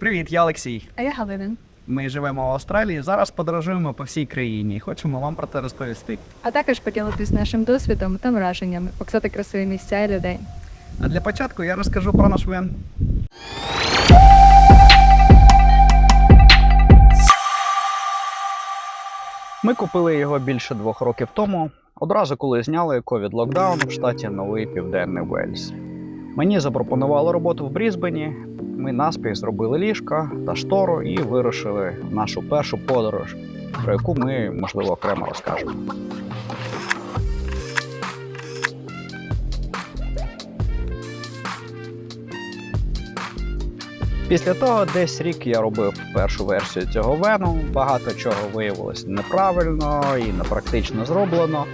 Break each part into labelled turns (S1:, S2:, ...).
S1: Привіт, я Олексій.
S2: А я Галина.
S1: Ми живемо в Австралії. Зараз подорожуємо по всій країні. і Хочемо вам про це розповісти.
S2: А також поділитись нашим досвідом та враженнями, показати красиві місця і людей.
S1: А для початку я розкажу про наш вен. Ми купили його більше двох років тому, одразу коли зняли ковід локдаун в штаті Новий Південний Вельс. Мені запропонували роботу в Брізбені. Ми наспіх зробили ліжка та штору і вирушили в нашу першу подорож, про яку ми, можливо, окремо розкажемо. Після того, десь рік я робив першу версію цього вену. Багато чого виявилось неправильно і непрактично зроблено.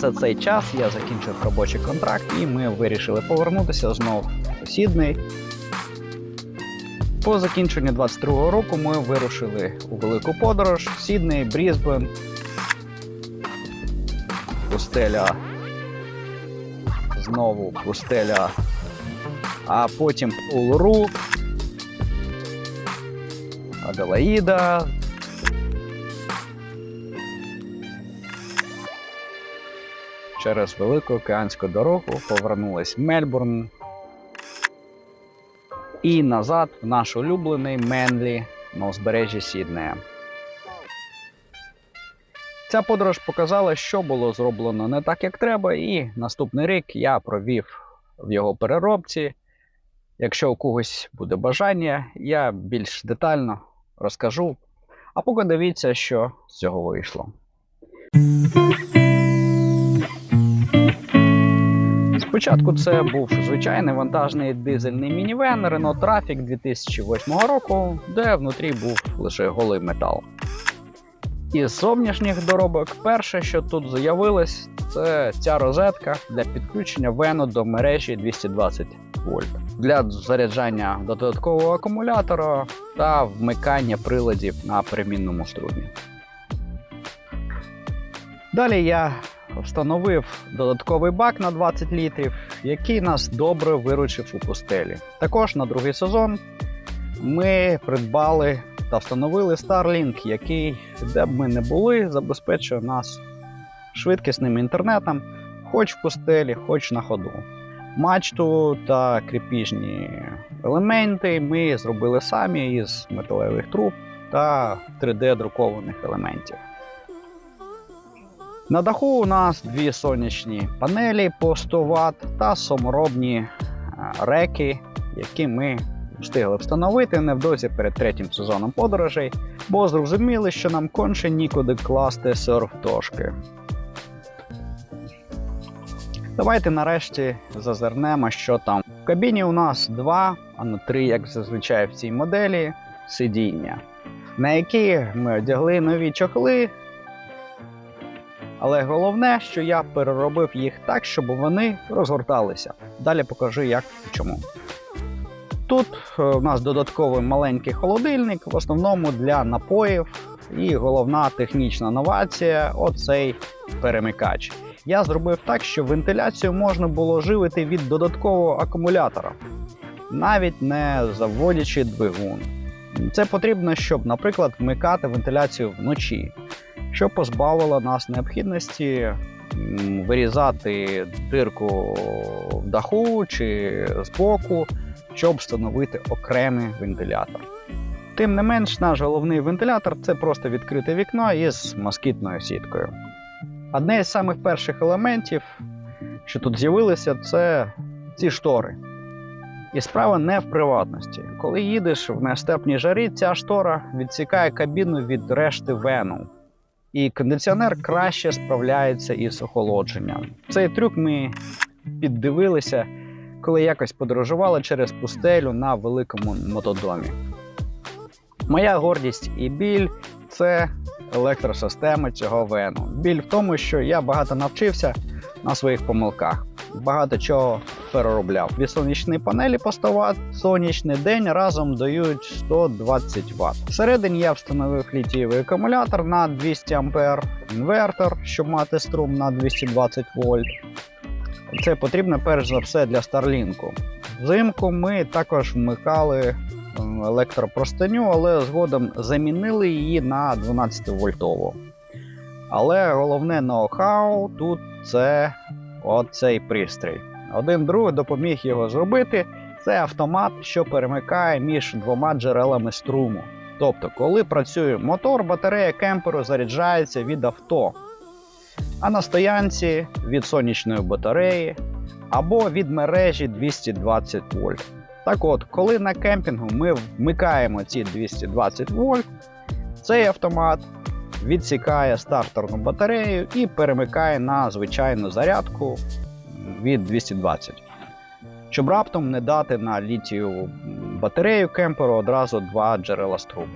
S1: За цей час я закінчив робочий контракт, і ми вирішили повернутися знов у Сідней. По закінченню 22-го року ми вирушили у велику подорож Сідней, Брізбен, пустеля, знову пустеля, а потім Улру, Аделаїда, через велику океанську дорогу повернулись в Мельбурн і назад в наш улюблений Менлі на узбережжі Сіднея. Ця подорож показала, що було зроблено не так, як треба, і наступний рік я провів в його переробці. Якщо у когось буде бажання, я більш детально розкажу. А поки дивіться, що з цього вийшло. Спочатку це був звичайний вантажний дизельний мінівен Renault Trafic 2008 року, де внутрі був лише голий метал. Із зовнішніх доробок, перше, що тут з'явилось, це ця розетка для підключення вену до мережі 220 вольт для заряджання додаткового акумулятора та вмикання приладів на перемінному струмі. Далі я встановив додатковий бак на 20 літрів, який нас добре виручив у пустелі. Також на другий сезон ми придбали та встановили Starlink, який, де б ми не були, забезпечує нас швидкісним інтернетом, хоч в пустелі, хоч на ходу. Мачту та кріпіжні елементи ми зробили самі із металевих труб та 3D-друкованих елементів. На даху у нас дві сонячні панелі по 100 Вт та саморобні е, реки, які ми встигли встановити невдовзі перед третім сезоном подорожей, бо зрозуміли, що нам конче нікуди класти серф-дошки. Давайте нарешті зазирнемо, що там. В кабіні у нас два, а не три, як зазвичай в цій моделі, сидіння, на які ми одягли нові чохли. Але головне, що я переробив їх так, щоб вони розгорталися. Далі покажу, як і чому. Тут е, у нас додатковий маленький холодильник, в основному для напоїв. І головна технічна новація оцей перемикач. Я зробив так, що вентиляцію можна було живити від додаткового акумулятора, навіть не заводячи двигун. Це потрібно, щоб, наприклад, вмикати вентиляцію вночі, що позбавило нас необхідності вирізати дирку в даху чи збоку, щоб встановити окремий вентилятор. Тим не менш, наш головний вентилятор це просто відкрите вікно із москітною сіткою. Одне із самих перших елементів, що тут з'явилися, це ці штори. І справа не в приватності. Коли їдеш в нестепній жарі, ця штора відсікає кабіну від решти вену. І кондиціонер краще справляється із охолодженням. Цей трюк ми піддивилися, коли якось подорожували через пустелю на великому мотодомі. Моя гордість і біль це електросистема цього вену. Біль в тому, що я багато навчився на своїх помилках, багато чого переробляв. Від сонячної панелі поставати сонячний день разом дають 120 Вт. Всередині я встановив літієвий акумулятор на 200 А, інвертор, щоб мати струм на 220 вольт. Це потрібно перш за все для Старлінку. Взимку ми також вмикали електропростиню, але згодом замінили її на 12 вольтову. Але головне ноу-хау тут це оцей пристрій. Один друг допоміг його зробити. Це автомат, що перемикає між двома джерелами струму. Тобто, коли працює мотор, батарея кемперу заряджається від авто, а на стоянці від сонячної батареї або від мережі 220 вольт. Так от, коли на кемпінгу ми вмикаємо ці 220 вольт, цей автомат відсікає стартерну батарею і перемикає на звичайну зарядку від 220. Щоб раптом не дати на літію батарею кемперу одразу два джерела струму.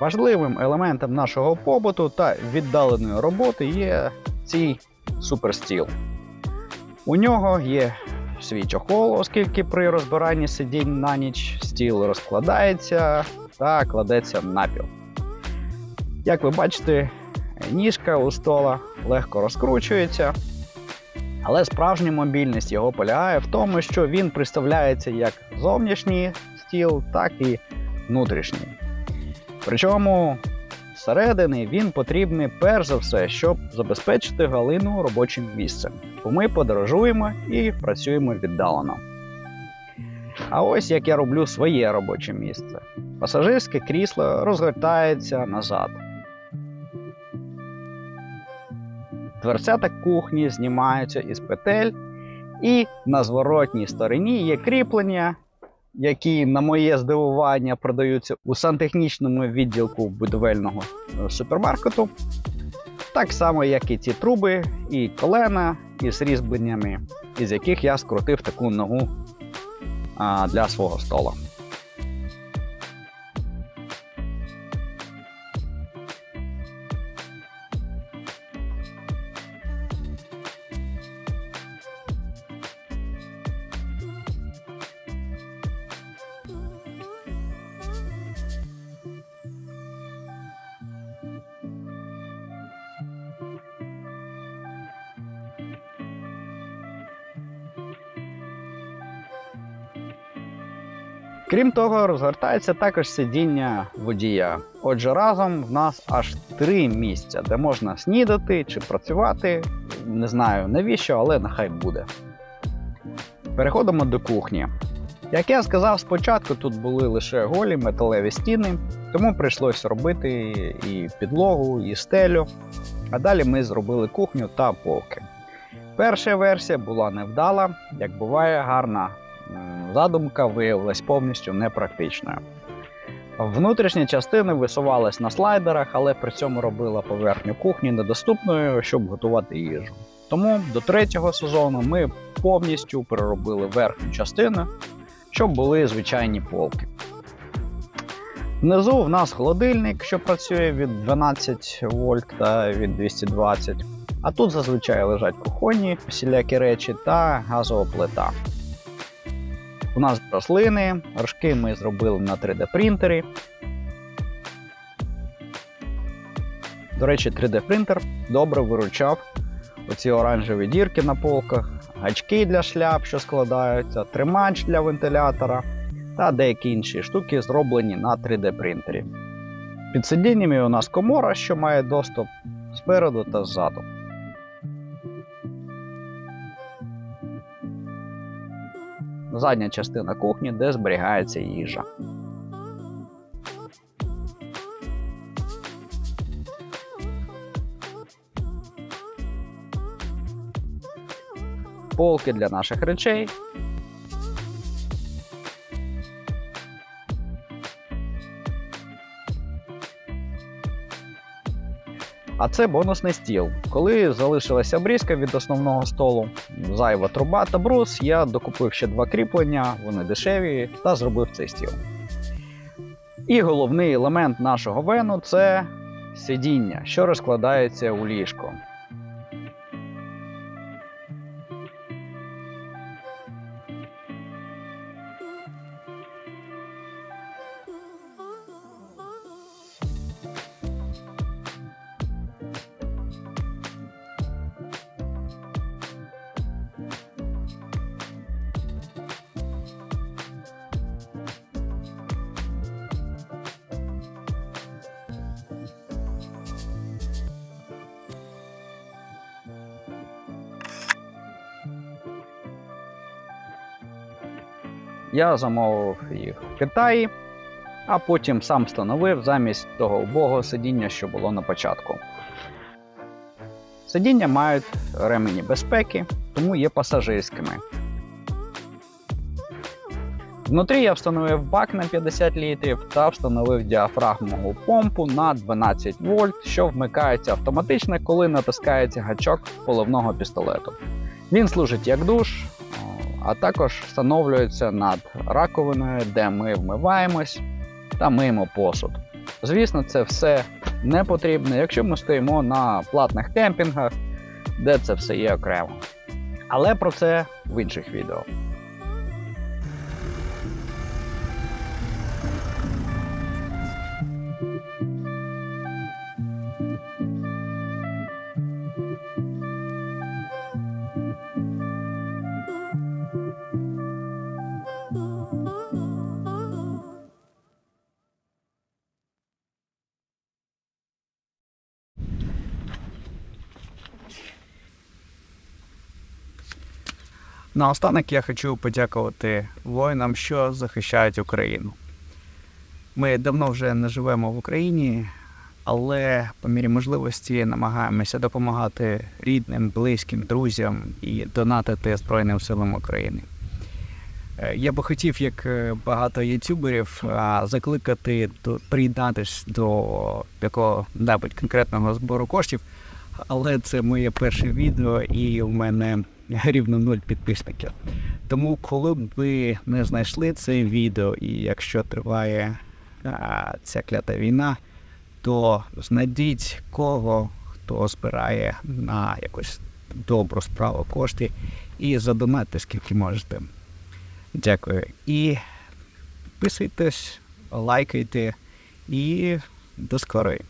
S1: Важливим елементом нашого побуту та віддаленої роботи є цей суперстіл. У нього є свій чохол, оскільки при розбиранні сидінь на ніч стіл розкладається та кладеться напіл. Як ви бачите, ніжка у стола легко розкручується, але справжня мобільність його полягає в тому, що він представляється як зовнішній стіл, так і внутрішній. Причому зсередини він потрібний перш за все, щоб забезпечити Галину робочим місцем. Бо ми подорожуємо і працюємо віддалено. А ось як я роблю своє робоче місце. Пасажирське крісло розгортається назад. Дверцята кухні знімаються із петель, і на зворотній стороні є кріплення, які, на моє здивування, продаються у сантехнічному відділку будівельного е, супермаркету. Так само, як і ці труби, і колена із різьбленнями, із яких я скрутив таку ногу а, для свого стола. Крім того, розгортається також сидіння водія. Отже, разом в нас аж три місця, де можна снідати чи працювати. Не знаю навіщо, але нехай буде. Переходимо до кухні. Як я сказав спочатку, тут були лише голі металеві стіни, тому прийшлося робити і підлогу, і стелю. А далі ми зробили кухню та полки. Перша версія була невдала, як буває, гарна задумка виявилась повністю непрактичною. Внутрішня частина висувалась на слайдерах, але при цьому робила поверхню кухні недоступною, щоб готувати їжу. Тому до третього сезону ми повністю переробили верхню частину, щоб були звичайні полки. Внизу в нас холодильник, що працює від 12 вольт та від 220. А тут зазвичай лежать кухонні всілякі речі та газова плита. У нас рослини, рожки ми зробили на 3D принтері. До речі, 3D принтер добре виручав оці оранжеві дірки на полках, гачки для шляп, що складаються, тримач для вентилятора та деякі інші штуки зроблені на 3D принтері. Під сидіннями у нас комора, що має доступ спереду та ззаду. задня частина кухні, де зберігається їжа. Полки для наших речей. А це бонусний стіл. Коли залишилася брізка від основного столу, зайва труба та брус, я докупив ще два кріплення, вони дешеві, та зробив цей стіл. І головний елемент нашого вену це сидіння, що розкладається у ліжко. Я замовив їх в Китаї, а потім сам встановив замість того убогого сидіння, що було на початку. Сидіння мають ремені безпеки, тому є пасажирськими. Внутрі я встановив бак на 50 літрів та встановив діафрагмову помпу на 12 вольт, що вмикається автоматично, коли натискається гачок поливного пістолету. Він служить як душ, а також встановлюється над раковиною, де ми вмиваємось та миємо посуд. Звісно, це все не потрібно, якщо ми стоїмо на платних кемпінгах, де це все є окремо. Але про це в інших відео. Наостанок я хочу подякувати воїнам, що захищають Україну. Ми давно вже не живемо в Україні, але по мірі можливості намагаємося допомагати рідним, близьким, друзям і донатити Збройним силам України. Е, Я би хотів, як е, багато ютуберів, а, закликати до приєднатись до якого-небудь конкретного збору коштів. Але це моє перше відео, і у мене рівно нуль підписників. Тому, коли б ви не знайшли це відео, і якщо триває а, ця клята війна, то знайдіть кого, хто збирає на якусь добру справу кошти і задонатьте скільки можете. Дякую. І підписуйтесь, лайкайте і до скорої.